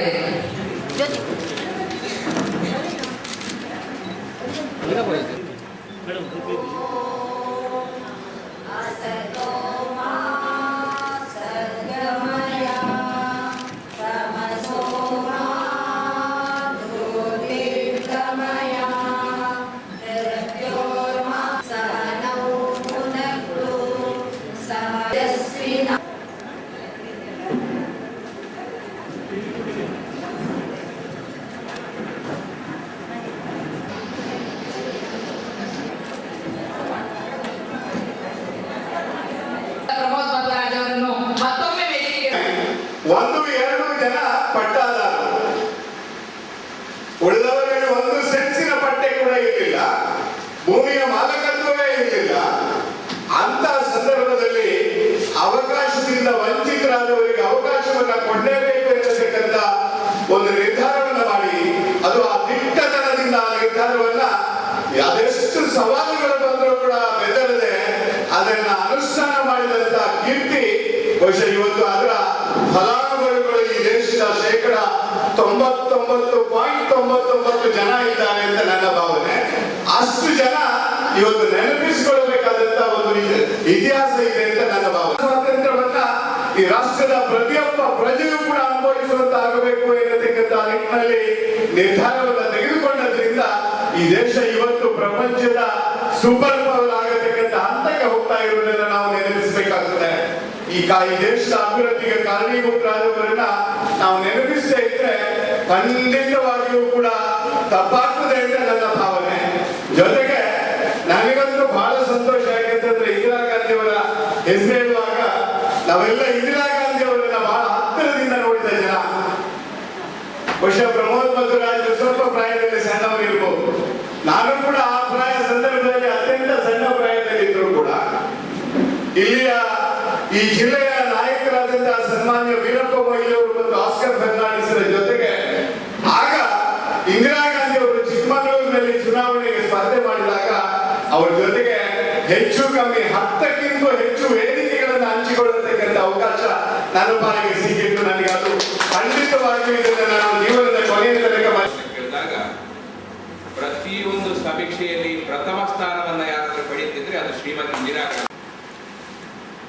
ಜ್ಯೋತಿ ಪ್ರಮೋದ್ ಜನ ಪಟ್ಟಾದಾರರು ಉಳಿದವರಿಗೆ ಒಂದು ಸೆನ್ಸಿನ ಪಟ್ಟೆ ಕೂಡ ಇರಲಿಲ್ಲ. ಭೂಮಿಯ ಮಾಲಕತ್ವವೇ ಇರಲಿಲ್ಲ. ಅಂತ ಸಂದರ್ಭದಲ್ಲಿ ಅವಕಾಶದಿಂದ ವಂಚಿತರಾದವರಿಗೆ ಅವಕಾಶವನ್ನ ಕೊಡಲೇಬೇಕು ಎನ್ನತಕ್ಕಂತ ಒಂದು ನಿರ್ಧಾರವನ್ನು ಮಾಡಿ, ಅದು ಆ ದಿಟ್ಟತನದಿಂದ ಆ ನಿರ್ಧಾರವನ್ನ ಅದೆಷ್ಟು ಸವಾಲುಗಳು ಬಂದರೂ ಕೂಡ ಬೆದರದೆ ಅದನ್ನ ಅನುಷ್ಠಾನ ಮಾಡಿದಂತ ಕೀರ್ತಿ ಬಹುಶಃ ಇವತ್ತು ಅದರ ಫಲಾನುಭವಿಗಳು ಈ ದೇಶದ ಶೇಕಡ ತೊಂಬತ್ತೊಂಬತ್ತು ಪಾಯಿಂಟ್ ತೊಂಬತ್ತೊಂಬತ್ತು ಜನ ಇದ್ದಾರೆ ಅಂತ ನನ್ನ ಭಾವನೆ. ಅಷ್ಟು ಜನ ಇವತ್ತು ನೆನಪಿಸಿಕೊಳ್ಳಬೇಕಾದಂತ ಒಂದು ಇತಿಹಾಸ ಇದೆ ಅಂತ ನನ್ನ ಭಾವನೆ. ಸ್ವಾತಂತ್ರ್ಯವನ್ನ ಈ ರಾಷ್ಟ್ರದ ಪ್ರತಿಯೊಬ್ಬ ಪ್ರಜೆಯೂ ಕೂಡ ಅನುಭವಿಸುವಂತ ಆಗಬೇಕು ಎನ್ನತಕ್ಕಂತ ನಿಟ್ಟಿನಲ್ಲಿ ನಿರ್ಧಾರವನ್ನು ತೆಗೆದುಕೊಂಡದ್ರಿಂದ ಈ ದೇಶ ಇವತ್ತು ಪ್ರಪಂಚದ ಸೂಪರ್ ಪವರ್ ಆಗತಕ್ಕಂತ ಹಂತಕ್ಕೆ ಹೋಗ್ತಾ ಇರೋದನ್ನ ನಾವು ನೆನಪಿಸಬೇಕಾಗ್ತದೆ ಈ ಈ ದೇಶದ ಅಭಿವೃದ್ಧಿಗೆ ಕಾರಣೀಭೂತರಾದವರನ್ನ ನಾವು ನೆನಪಿಸದೇ ಇದ್ರೆ ಖಂಡಿತವಾಗಿಯೂ ಕೂಡ ತಪ್ಪಾಗ್ತದೆ ಅಂತ ನನ್ನ ಭಾವನೆ. ಜೊತೆಗೆ ನನಗಂತೂ ಬಹಳ ಸಂತೋಷ, ಯಾಕೆಂತಂದ್ರೆ ಇಂದಿರಾ ಗಾಂಧಿ ಅವರ ಹೆಸರು ಹೇಳುವಾಗ ನಾವೆಲ್ಲ ಇಂದಿರಾ ಗಾಂಧಿ ಅವರನ್ನ ಬಹಳ ಹತ್ತಿರದಿಂದ ನೋಡಿದ ಜನ. ಬಹುಶಃ ಪ್ರಮೋದ್ ಮಧುರಾಜ್ ಸ್ವಲ್ಪ ಪ್ರಾಯದಲ್ಲಿ ಸಣ್ಣವರು ಇರ್ಬೋದು ನಾನು ಕೂಡ ಆ ಪ್ರಾಯ ಸಂದರ್ಭದಲ್ಲಿ ಅತ್ಯಂತ ಸಣ್ಣ ಪ್ರಾಯದಲ್ಲಿ ಇದ್ರು ಕೂಡ ಇಲ್ಲಿಯ ಈ ಜಿಲ್ಲೆಯ ನಾಯಕರಾದಂತಹ ಸನ್ಮಾನ್ಯ ವೀರಪ್ಪ ಮೊಯ್ಲಿ ಅವರು ಮತ್ತು ಆಸ್ಕರ್ ಫರ್ನಾಂಡಿಸರ ಜೊತೆಗೆ, ಆಗ ಇಂದಿರಾ ಗಾಂಧಿ ಅವರು ಚಿಕ್ಕಮಗಳೂರಿನಲ್ಲಿ ಚುನಾವಣೆಗೆ ಸ್ಪರ್ಧೆ ಮಾಡಿದಾಗ ಅವರ ಜೊತೆಗೆ ಹೆಚ್ಚು ಕಮ್ಮಿ ಹತ್ತಕ್ಕಿಂತ ಹೆಚ್ಚು ವೇದಿಕೆಗಳನ್ನು ಹಂಚಿಕೊಳ್ಳತಕ್ಕಂಥ ಅವಕಾಶ ನನ್ನ ಪಾಲಿಗೆ ಸಿಕ್ಕಿತ್ತು ನನಗೆ. ಅದು ಖಂಡಿತವಾಗಿಯೂ ಇದನ್ನು ನಾನು ಜೀವನದ ಕೊನೆಯ ತನಕ ಪ್ರತಿಯೊಂದು ಸಮೀಕ್ಷೆಯಲ್ಲಿ ಪ್ರಥಮ ಸ್ಥಾನವನ್ನು ಯಾರಾದರೂ ಪಡೆಯುತ್ತಿದ್ರೆ ಅದು ಶ್ರೀಮತಿ ಇಂದಿರಾ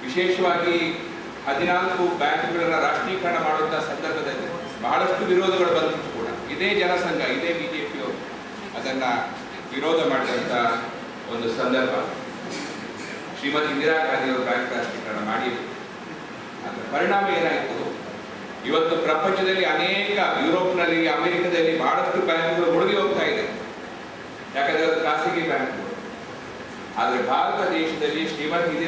ವಿಶೇಷವಾಗಿ ಹದಿನಾಲ್ಕು ಬ್ಯಾಂಕ್ಗಳನ್ನು ರಾಷ್ಟ್ರೀಕರಣ ಮಾಡುವಂಥ ಸಂದರ್ಭದಲ್ಲಿ ಬಹಳಷ್ಟು ವಿರೋಧಗಳು ಬಂದಿತ್ತು ಕೂಡ. ಇದೇ ಜನಸಂಘ, ಇದೇ ಬಿಜೆಪಿಯವರು ಅದನ್ನ ವಿರೋಧ ಮಾಡಿದಂತ ಒಂದು ಸಂದರ್ಭ. ಶ್ರೀಮತಿ ಇಂದಿರಾ ಗಾಂಧಿ ಅವರು ಬ್ಯಾಂಕ್ ರಾಷ್ಟ್ರೀಕರಣ ಮಾಡಿದ್ರು. ಅದರ ಪರಿಣಾಮ ಏನಾಯಿತು? ಇವತ್ತು ಪ್ರಪಂಚದಲ್ಲಿ ಅನೇಕ ಯುರೋಪ್ನಲ್ಲಿ, ಅಮೆರಿಕದಲ್ಲಿ ಬಹಳಷ್ಟು ಬ್ಯಾಂಕ್ಗಳು ಮುಳುಗಿ ಹೋಗ್ತಾ ಇದೆ. ಯಾಕಂದ್ರೆ ಖಾಸಗಿ ಬ್ಯಾಂಕ್ಗಳು. ಆದರೆ ಭಾರತ ದೇಶದಲ್ಲಿ ಶ್ರೀಮತಿ